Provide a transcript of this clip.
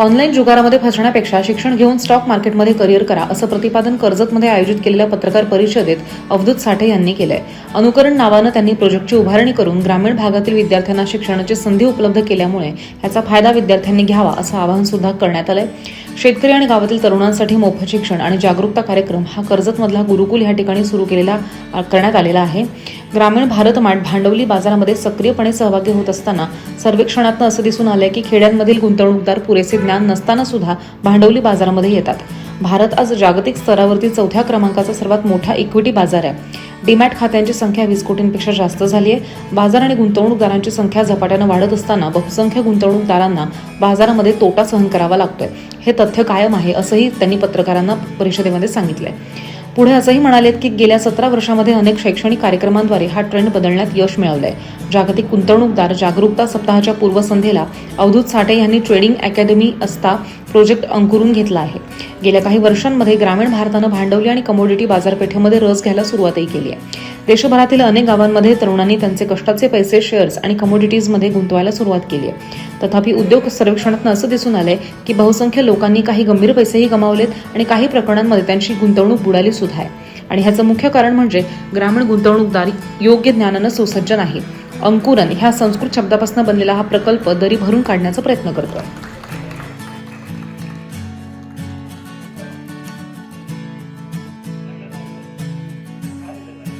Online जुगारामध्ये फसण्यापेक्षा शिक्षण घेऊन stock मार्केटमध्ये करिअर करा असं प्रतिपादन कर्जतमध्ये आयोजित केलेल्या पत्रकार परिषदेत अवधूत साठे यांनी केलंय. अनुकरण नावानं त्यांनी प्रोजेक्टची उभारणी करून ग्रामीण भागातील विद्यार्थ्यांना शिक्षणाची संधी उपलब्ध केल्यामुळे याचा फायदा विद्यार्थ्यांनी घ्यावा असं आवाहन सुद्धा करण्यात आलंय. शेतकरी आणि गावातील तरुणांसाठी मोफत शिक्षण आणि जागरूकता कार्यक्रम हा कर्जतमधला गुरुकुल या ठिकाणी सुरू केलेला करण्यात आलेला आहे. ग्रामीण भारत माठ भांडवली बाजारामध्ये सक्रियपणे सहभागी होत असताना सर्वेक्षणातनं असं दिसून आलंय की खेड्यांमधील गुंतवणूकदार पुरेसे ज्ञान नसताना सुद्धा भांडवली बाजारामध्ये येतात. भारत आज जागतिक स्तरावरती चौथ्या क्रमांकाचा सर्वात मोठा इक्विटी बाजार आहे. डीमॅट खात्यांची संख्या वीस कोटींपेक्षा जास्त झाली आहे. बाजार आणि गुंतवणूकदारांची संख्या झपाट्यानं वाढत असताना बहुसंख्य गुंतवणूकदारांना बाजारामध्ये तोटा सहन करावा लागतोय. हे तथ्य कायम आहे असंही त्यांनी पत्रकारांना परिषदेमध्ये सांगितलंय. पुढे असंही म्हणालेत की गेल्या सतरा वर्षामध्ये अनेक शैक्षणिक कार्यक्रमांद्वारे हा ट्रेंड बदलण्यात यश मिळवलंय जागतिक गुंतवणूकदार जागरूकता सप्ताहाच्या पूर्वसंध्येला अवधूत साठे यांनी ट्रेडिंग अकॅडमी असता प्रोजेक्ट अंकुरून घेतला आहे. गेल्या काही वर्षांमध्ये ग्रामीण भारतानं भांडवली आणि कमोडिटी बाजारपेठेमध्ये रस घ्यायला सुरुवातही केली आहे. देशभरातील अनेक गावांमध्ये तरुणांनी त्यांचे कष्टाचे पैसे शेअर्स आणि कमोडिटीजमध्ये गुंतवायला सुरुवात केली आहे. तथापि उद्योग सर्वेक्षणातून असं दिसून आलंय की बहुसंख्य लोकांनी काही गंभीर पैसेही गमावलेत आणि काही प्रकरणांमध्ये त्यांची गुंतवणूक बुडाली सुद्धा आहे. आणि ह्याचं मुख्य कारण म्हणजे ग्रामीण गुंतवणूकदार योग्य ज्ञानानं सुसज्ज नाही. अंकुरन ह्या संस्कृत शब्दापासून बनलेला हा प्रकल्प दरी भरून काढण्याचा प्रयत्न करतोय.